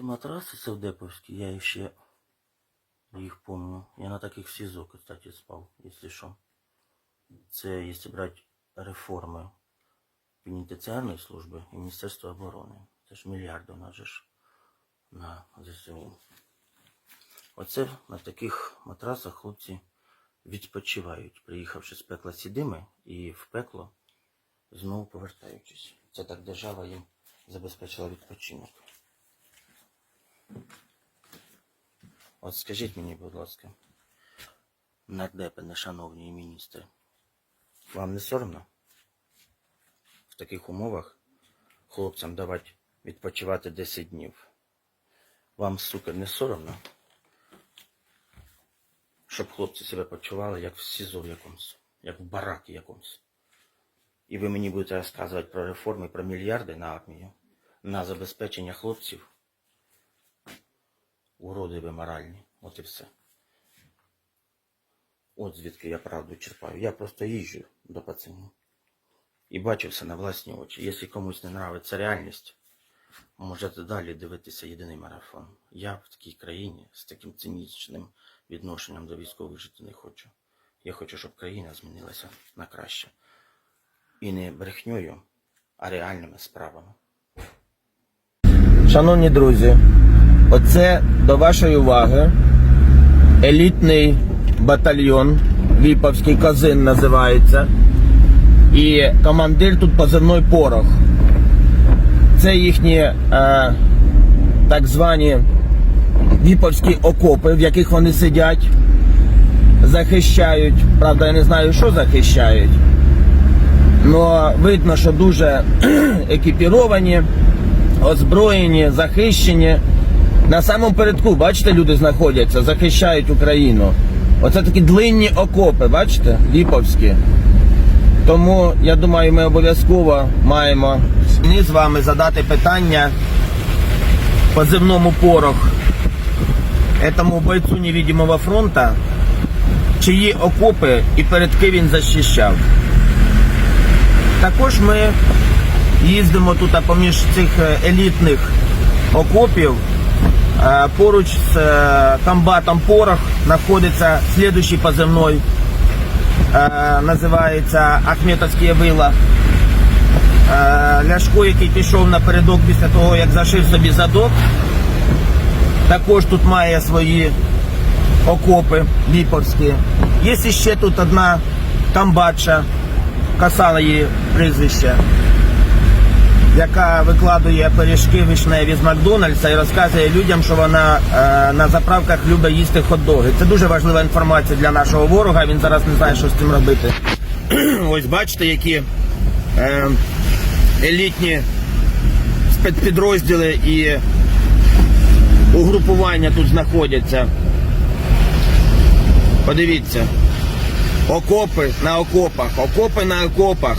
Ці матраси совдеповські, я ще їх помню. Я на таких СІЗО, кстати, спав, якщо що. Це, якщо брати реформи пенітенціарної служби і Міністерства оборони. Це ж мільярди у нас ж на ЗСУ. Оце на таких матрасах хлопці відпочивають, приїхавши з пекла сідими і в пекло знову повертаючись. Це так держава їм забезпечила відпочинок. От скажіть мені, будь ласка, нардепи, нешановні міністри, вам не соромно в таких умовах хлопцям давати відпочивати 10 днів? Вам, сука, не соромно? Щоб хлопці себе почували як в СІЗО якомусь, як в баракі якомусь. І ви мені будете розказувати про реформи, про мільярди на армію, на забезпечення хлопців. Уроди ви моральні. От і все. От звідки я правду черпаю. Я просто їжджу до пацанів. І бачу все на власні очі. Якщо комусь не нравиться реальність, можете далі дивитися єдиний марафон. Я в такій країні з таким цинічним відношенням до військових жити не хочу. Я хочу, щоб країна змінилася на краще. І не брехньою, а реальними справами. Шановні друзі, оце до вашої уваги елітний батальйон Ліповський Козин називається. І командир тут позивной порох. Це їхні е, так звані віповські окопи, в яких вони сидять, захищають. Правда, я не знаю, що захищають. Но видно, що дуже екіпіровані, озброєні, захищені. На самому передку, бачите, люди знаходяться, захищають Україну. Оце такі длинні окопи, бачите, ліповські. Тому я думаю, ми обов'язково маємо мені з вами задати питання позивному порох этому бойцу невидимого фронта, чиї окопи і передки він захищав. Також ми їздимо тут поміж цих е, елітних окопів. Е, Поруч з е, комбатом Порох знаходиться слідуючий позивной, е, називається Ахметовське вила. Ляшко, який пішов напередок після того, як зашив собі задок, також тут має свої окопи ліповські. Є ще тут одна комбатша, касала її прізвище, яка викладує пиріжки вишневі з Макдональдса і розказує людям, що вона е, на заправках любить їсти хот-доги. Це дуже важлива інформація для нашого ворога. Він зараз не знає, що з цим робити. Ось бачите, які е, елітні спецпідрозділи і угрупування тут знаходяться. Подивіться. Окопи на окопах, окопи на окопах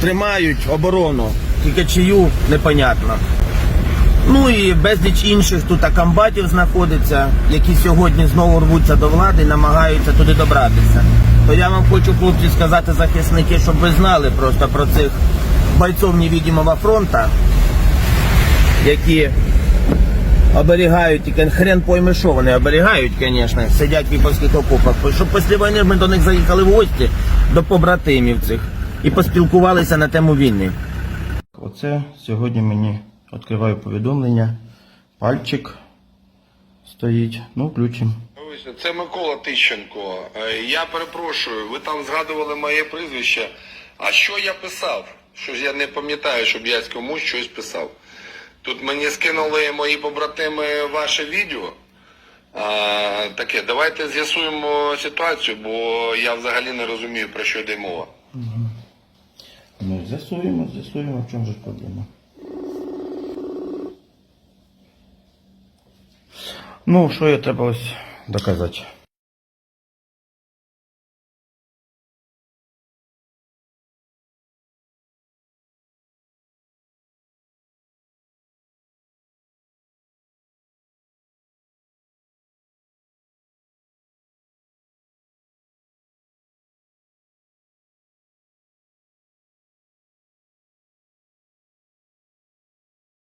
тримають оборону. Тільки чию непонятно. Ну і безліч інших тут комбатів знаходиться, які сьогодні знову рвуться до влади і намагаються туди добратися. То я вам хочу, хлопці, сказати, захисники, щоб ви знали просто про цих бойців невидимого фронта, які оберігають, тільки хрен пойми, що вони оберігають, звісно, сидять в віповських окопах. Щоб після війни ми до них заїхали в гості, до побратимів цих, і поспілкувалися на тему війни. Оце сьогодні мені відкриваю повідомлення. Пальчик стоїть. Ну, включимо. Це Микола Тищенко. Е, Я перепрошую, ви там згадували моє прізвище. А що я писав? Що ж я не пам'ятаю, щоб я комусь щось писав. Тут мені скинули мої побратими ваше відео. А, таке, давайте з'ясуємо ситуацію, бо я взагалі не розумію, про що йде мова. Ну, з'ясуємо, з'ясуємо, в чому ж проблема. Ну, що я треба ось доказати.